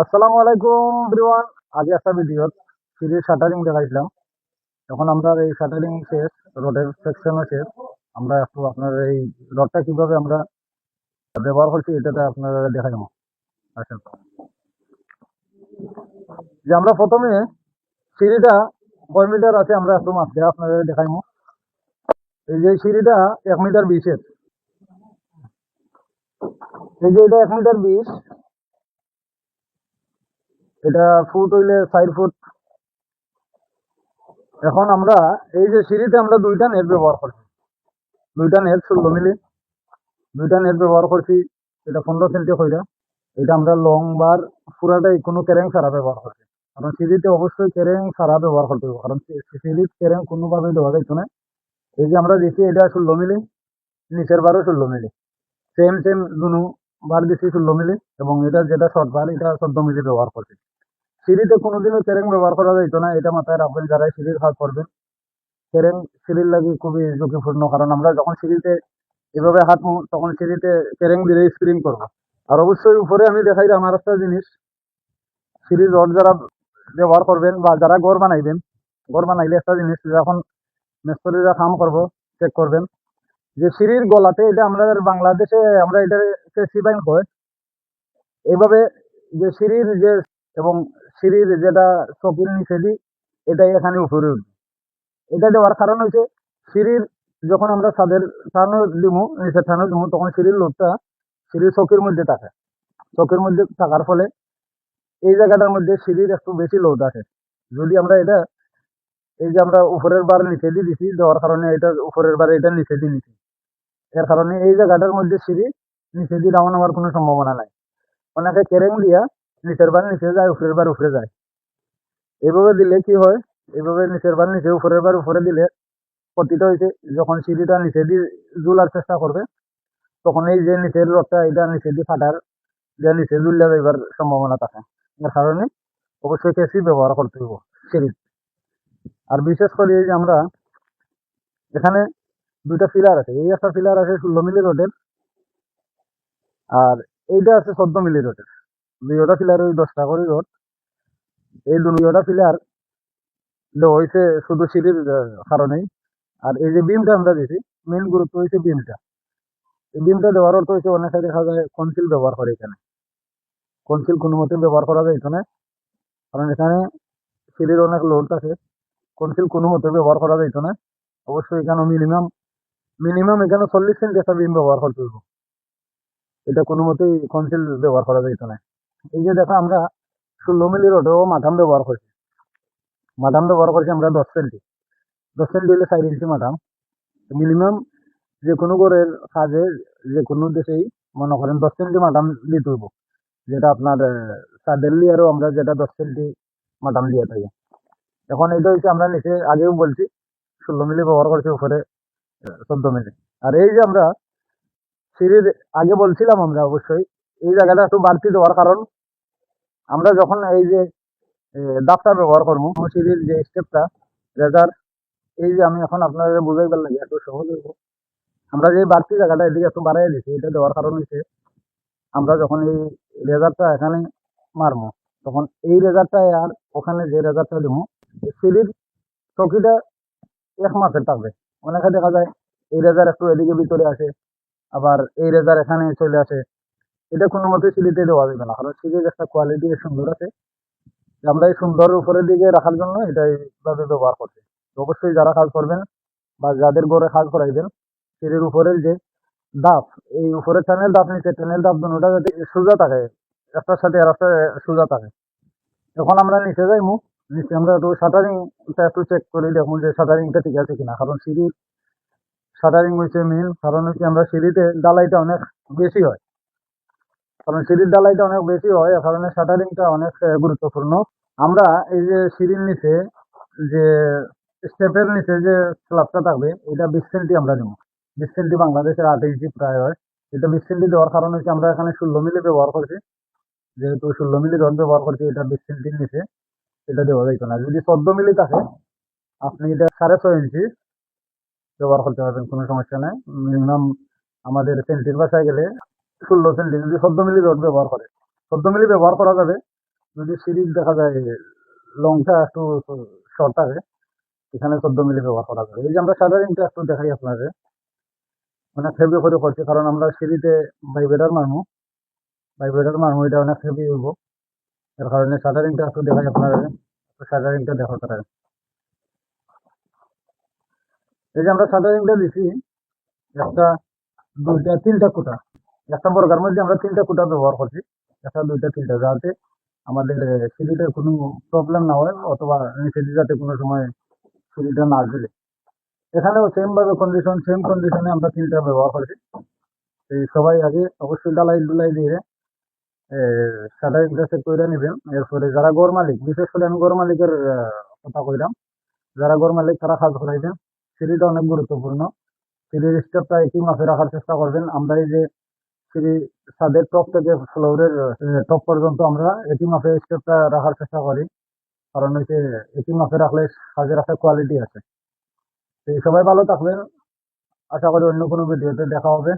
আসসালামু আলাইকুম এভরিওয়ান আগে একটা ভিডিও সিঁড়ির শাটারিং দেখাইছিলাম। এখন আমরা এই শাটারিং শেষ রোডের সেকশনও শেষ। আমরা একটু আপনার এই রডটা কীভাবে আমরা ব্যবহার করছি, এটাতে আপনারা দেখাই দেবো আসেন যে আমরা প্রথমে সিঁড়িটা, কয় মিটার আছে আমরা একটু মাপতে আপনাদের দেখাইমু এই যে সিঁড়িটা এক মিটার বিশের। এই যে এটা এক মিটার বিশ এটা ফুট হইলে চার ফুট। এখন আমরা এই যে সিঁড়িতে আমরা দুইটা নেট ব্যবহার করছি। দুইটা নেট ষোলো মিলি। দুইটা নেট ব্যবহার করছি, এটা পনেরো সেন্টি কইরা। এটা আমরা লং বার পুরাটাই কোনো ক্যারেং ছাড়া ব্যবহার করছি। কারণ সিঁড়িতে অবশ্যই ক্যারেং ছাড়া ব্যবহার করতে হবে। কারণ সিঁড়ির ক্যারেং কোনোভাবেই দেওয়া যাইতো না। এই যে আমরা দিচ্ছি এটা ষোলো মিলি। নিচের বারও ষোলো মিলি। সেম সেম দুনো বার দিচ্ছি ষোলো মিলি। এবং এটা যেটা শর্ট বার এটা চোদ্দ মিলি ব্যবহার করছি। সিঁড়িতে কোনোদিনও কেরেং ব্যবহার করা যাইত না, এটা মাথায় রাখবেন যারা সিঁড়ির কাজ করবেন কেরেং সিঁড়ির লাগে খুবই ঝুঁকিপূর্ণ, কারণ আমরা যখন সিঁড়িতে এভাবে হাঁটবো, তখন সিঁড়িতে কেরেং দিলে স্ক্রিন করব। আর অবশ্যই উপরে আমি দেখাই আমার একটা জিনিস সিঁড়ির রড যারা ব্যবহার করবেন বা যারা ঘর বানাইবেন, ঘর বানাইলে একটা জিনিস, যখন মিস্ত্রিরা কাম করব চেক করবেন, যে সিঁড়ির গলাতে এটা আমাদের বাংলাদেশে, আমরা এটাকে সিবাইন কয় এইভাবে যে সিঁড়ির যে এবং সিঁড়ির যেটা চকির নিচে দিই এটাই এখানে উপরে উঠবে। এটা দেওয়ার কারণ হচ্ছে সিঁড়ির যখন আমরা ছাদের টানো দিমু নিচের টানো দিমু, তখন সিঁড়ির লোডটা সিঁড়ির চকির মধ্যে থাকে। চকির মধ্যে থাকার ফলে এই জায়গাটার মধ্যে সিঁড়ির একটু বেশি লোড আসে। যদি আমরা এটা, এই যে আমরা উপরের বার নিচে দিয়ে দিছি, দেওয়ার কারণে এটা উপরের বার এটা নিচে দিয়ে নিছি এর কারণে এই জায়গাটার মধ্যে সিঁড়ি নিচে দিয়ে ডাউন হওয়ার কোনো সম্ভাবনা নাই। অনেকে কেরেং দিয়া নিচের বার নিচে যায়, উপরের বার উপরে যায়। এভাবে দিলে কি হয়? এভাবে নিচের বার নিচে, উপরের বার উপরে দিলে ক্ষতিটা হয়েছে যখন সিঁড়িটা নিচে দিয়ে জুলার চেষ্টা করবে, তখন এই যে নিচের রডটা, এটা নিচে দিয়ে ফাটার যে নিচে ঝুললে যাইবার সম্ভাবনা থাকে। এর কারণে অবশ্যই কেসি ব্যবহার করতে হইব সিঁড়ি আর বিশেষ করে এই যে আমরা এখানে দুইটা ফিলার আছে। এই একটা ফিলার আছে ষোলো মিলি রোডের, আর এইটা আছে চোদ্দ মিলি রোডের। দুইটা ফিলার ওই দশটা করে রোড। এই দুইটা ফিলার হয়েছে শুধু সিঁড়ির কারণেই। আর এই যে বিমটা আমরা দিছি মেন গুরুত্ব হয়েছে বিমটা এই বিমটা দেওয়ার অর্থ হয়েছে অনেকে দেখা যায় কনসিল ব্যবহার করে এখানে। কনসিল কোনো মতে ব্যবহার করা যায় এখানে। কারণ এখানে সিঁড়ির অনেক লোড আছে কনসিল কোনো মতে ব্যবহার করা যাইতো না অবশ্যই এখানে মিনিমাম মিনিমাম এখানে চল্লিশ সেন্ট একটা বিম ব্যবহার করতে এটা কোনো মতেই কনসিল ব্যবহার করা যাইতো না এই যে দেখো আমরা ষোলো মিলি রোডেও মাথাম ব্যবহার করছি। মাথাম ব্যবহার করছি আমরা দশ সেন্টি দশ সেন্টি হলে চার ইঞ্চি মাথাম। মিনিমাম যে কোনো ঘরের কাজে যে কোনো দেশেই মনে করেন দশ সেন্টি মাথাম দিতে হইব। যেটা আপনার সাদের লিয়ারও আমরা যেটা দশ সেন্টি মাথাম দিয়ে থাকি। এখন এটা হচ্ছে আমরা নিচে আগেও বলছি, ষোলো মিলি ব্যবহার করছি উপরে চোদ্দ মিলি। আর এই যে আমরা সিঁড়ির আগে বলছিলাম আমরা অবশ্যই এই জায়গাটা একটু বাড়তি দেওয়ার কারণ, আমরা যখন এই যে দাপটা ব্যবহার করব সিঁড়ির যে স্টেপটা, রেজার, এই যে আমি এখন আপনাদের বুঝাইবার লাগে একটু সহজ হইব। আমরা যে বাড়তি জায়গাটা এদিকে একটু বাড়াই দিচ্ছি এটা দেওয়ার কারণ হচ্ছে আমরা যখন এই রেজারটা এখানে মারবো, তখন এই রেজারটা আর ওখানে যে রেজারটা দেবো সিঁড়ির চকিটা এক মাসের থাকবে। অনেকে দেখা যায়, এই রেজার একটু এদিকে ভিতরে আসে, আবার এই রেজার এখানে চলে আসে। এটা কোনো মতে সিঁড়িতে দেওয়া যাবে না। কারণ সিঁড়ির একটা কোয়ালিটি সুন্দর আছে। আমরা এই সুন্দর উপরের দিকে রাখার জন্য এটা এইভাবে ব্যবহার করছি। অবশ্যই যারা কাজ করবেন বা যাদের ঘরে কাজ করাইবেন, সিঁড়ির উপরের যে ডাব এই উপরের চ্যানেল ডাব নিচে টানেল ডাব দুটা যাতে সোজা থাকে, একটার সাথে আর একটা সোজা থাকে। এখন আমরা নিচে যাইমু, নিচে আমরা একটু শাটারিংটা একটু চেক করে দেখব যে শাটারিংটা ঠিক আছে কিনা। কারণ সিঁড়ির শাটারিং হচ্ছে মেন কারণ হচ্ছে আমরা সিঁড়িতে ডালাইটা অনেক বেশি হয়। কারণ সিঁড়ির ডালাইটা অনেক বেশি হয়, এ কারণে শাটারিংটা অনেক গুরুত্বপূর্ণ। আমরা এই যে সিঁড়ির নিচে যে স্টেপের নিচে যে স্ল্যাবটা থাকবে, এটা বিশ সেন্টি আমরা দেবো বিশ সেন্টি বাংলাদেশের আট ইঞ্চি প্রায় হয়। এটা বিশ সেন্টি দেওয়ার কারণ হচ্ছে আমরা এখানে ষোলো মিলি ব্যবহার করছি। যেহেতু ষোলো মিলি রড ব্যবহার করছি, এটা বিশ সেন্টির নিচে এটা দেওয়া যাইতো না। যদি চোদ্দ মিলি থাকে, আপনি এটা সাড়ে ছয় ইঞ্চি ব্যবহার করতে পারবেন, কোনো সমস্যা নাই। মিনিমাম আমাদের সেন্টির বাসায় গেলে ষোলো সেন্টি যদি চোদ্দ মিলি রড ব্যবহার করে। চোদ্দ মিলি ব্যবহার করা যাবে, যদি সিরিজ দেখা যায়, লংটা একটু শর্ট থাকে, এখানে চোদ্দ মিলি ব্যবহার করা যাবে। এই যে আমরা শাটারিংটা একটু দেখাই আপনাকে। অনেক হেভি করে করছি কারণ আমরা সিঁড়িতে ভাইব্রেটার মারমু ভাইব্রেটার মারমু এটা অনেক হেভি হইব। এর কারণে শাটারিংটা একটু দেখাই আপনাদের শাটারিংটা দেখো তারা এই যে আমরা শাটারিংটা দিছি, একটা, দুইটা, তিনটা কুটা। একটা বর্গার মধ্যে আমরা তিনটা কুটা ব্যবহার করছি। একটা, দুইটা, তিনটা যাতে আমাদের সিঁড়িটার কোনো প্রবলেম না হয় অথবা নিচে যাতে কোনো সময় সিঁড়িটা না গেলে এখানেও সেম ভাবে কন্ডিশন সেম কন্ডিশনে আমরা তিনটা ব্যবহার করেছি। এই সবাই আগে অবশ্যই ডালাই ডুলাই দিয়ে সাদা ইন্টারেস্ট করে নেবেন। এরপরে যারা গড় মালিক, বিশেষ করে আমি গড় মালিকের কথা কইলাম, যারা গড় মালিক তারা কাজ করাইবেন সিঁড়িটা অনেক গুরুত্বপূর্ণ। সিঁড়ির স্টেপটা একই মাপে রাখার চেষ্টা করবেন। আমরা এই যে সিঁড়ি ছাদের টপ থেকে ফ্লোরের টপ পর্যন্ত আমরা একই মাপে স্টেপটা রাখার চেষ্টা করি। কারণ হচ্ছে একই মাপে রাখলে কাজের একটা কোয়ালিটি আছে। সবাই ভালো থাকবেন। আশা করি অন্য কোনো ভিডিওতে দেখা হবে।